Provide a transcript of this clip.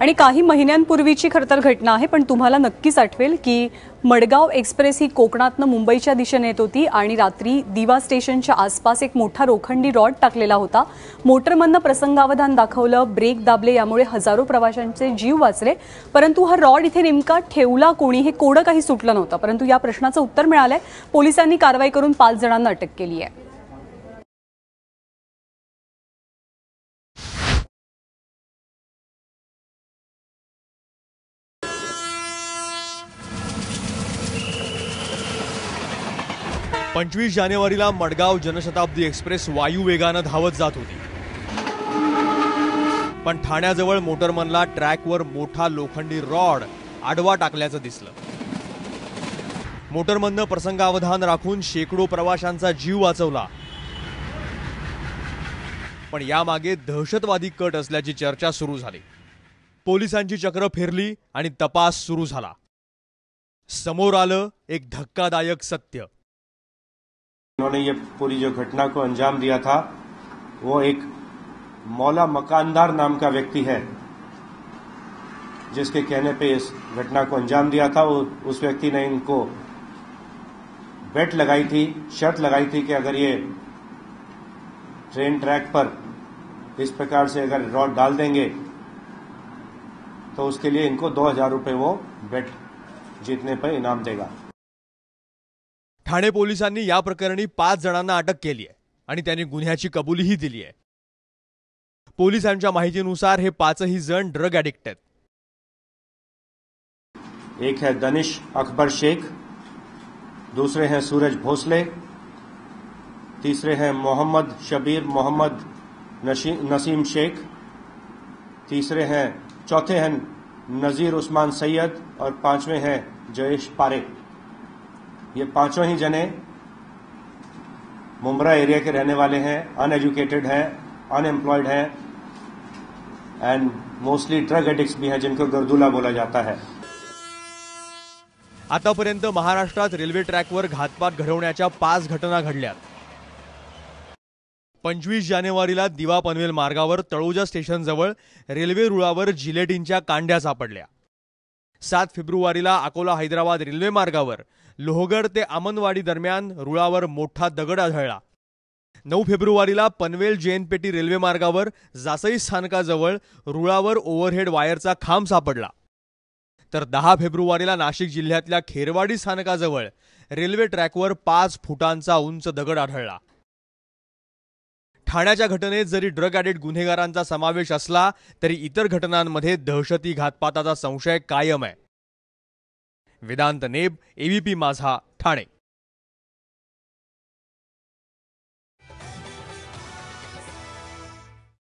आणि काही महिन्यांपूर्वीची खरं तर घटना आहे पण तुम्हाला नक्कीच आठवेल की मडगाव एक्सप्रेस ही कोकणातनं मुंबईच्या दिशेने येत होती आणि रात्री दिवा स्टेशनच्या आसपास एक मोठा रोखंडी रॉड टाकलेला होता. मोटरमधनं प्रसंगावधान दाखवलं ब्रेक दाबले यामुळे हजारो प्रवाशांचे जीव वाचले. परंतु हा रॉड इथे नेमका ठेवला कोणी हे कोडं काही सुटलं नव्हतं. परंतु या प्रश्नाचं उत्तर मिळालंय. पोलिसांनी कारवाई करून पाच जणांना अटक केली आहे पंचवीस जानेवारीला मडगाव जनशताब्दी एक्सप्रेस वायू वेगानं धावत जात होती. पण ठाण्याजवळ मोटरमनला ट्रॅकवर मोठा लोखंडी रॉड आडवा टाकल्याचं दिसलं. मोटरमननं प्रसंगावधान राखून शेकडो प्रवाशांचा जीव वाचवला. पण यामागे दहशतवादी कट असल्याची चर्चा सुरू झाली. पोलिसांची चक्र फिरली आणि तपास सुरू झाला. समोर आलं एक धक्कादायक सत्य. उन्होंने ये पूरी जो घटना को अंजाम दिया था, वो एक मौला मकानदार नाम का व्यक्ति है, जिसके कहने पे इस घटना को अंजाम दिया था। वो उस व्यक्ति ने इनको बेट लगाई थी, शर्त लगाई थी कि अगर ये ट्रेन ट्रैक पर इस प्रकार से अगर रॉड डाल देंगे तो उसके लिए इनको दो हज़ार रुपये वो बेट जीतने पर इनाम देगा। ठाणे प्रकरणी पाच जणांना अटक केली आहे आणि त्यांनी गुन्ह्याची कबुलीही दिली आहे. पोलिसांच्या माहितीनुसार हे पाचही ड्रग आहेत. एक है दनिश अकबर शेख, दूसरे हैं सूरज भोसले, तीसरे हैं मोहम्मद शबीर मोहम्मद नसीम शेख, तीसरे हैं, चौथे हैं नजीर उस्मान सैयद और पाँचवें हैं जयेश पारे ये पांचों ही जने मुमरा एरिया के रहने वाले हैं अनएजुकेटेड हैं अनएम्प्लॉयड हैं एंड मोस्टली ड्रग एडिक्स भी हैं जिनको गर्दुला बोला जाता है। आतापर्यंत महाराष्ट्रात रेल्वे ट्रॅकवर घातपात घडवण्याच्या पाच घटना घडल्या पंचवीस जानेवारीला दिवा पनवेल मार्गावर तळोजा स्टेशनजवळ रेल्वे रुळावर जिलेटिनच्या कांड्या सापडल्या. सात फेब्रुवारीला अकोला हैदराबाद रेल्वे मार्गावर लोहगड ते आमनवाडी दरम्यान रुळावर मोठा दगड आढळला. नऊ फेब्रुवारीला पनवेल जेएनपेटी रेल्वे मार्गावर जासई स्थानकाजवळ रुळावर ओव्हरहेड वायरचा खांब सापडला. तर दहा फेब्रुवारीला नाशिक जिल्ह्यातल्या खेरवाडी स्थानकाजवळ रेल्वे ट्रॅकवर पाच फुटांचा उंच दगड आढळला. ठाण्याच्या घटनेत जरी ड्रग ॲडिक्ट गुन्हेगारांचा समावेश असला तरी इतर घटनांमध्ये दहशती घातपाताचा संशय कायम आहे. वेदांत नेब एबीपी माझा ठाणे.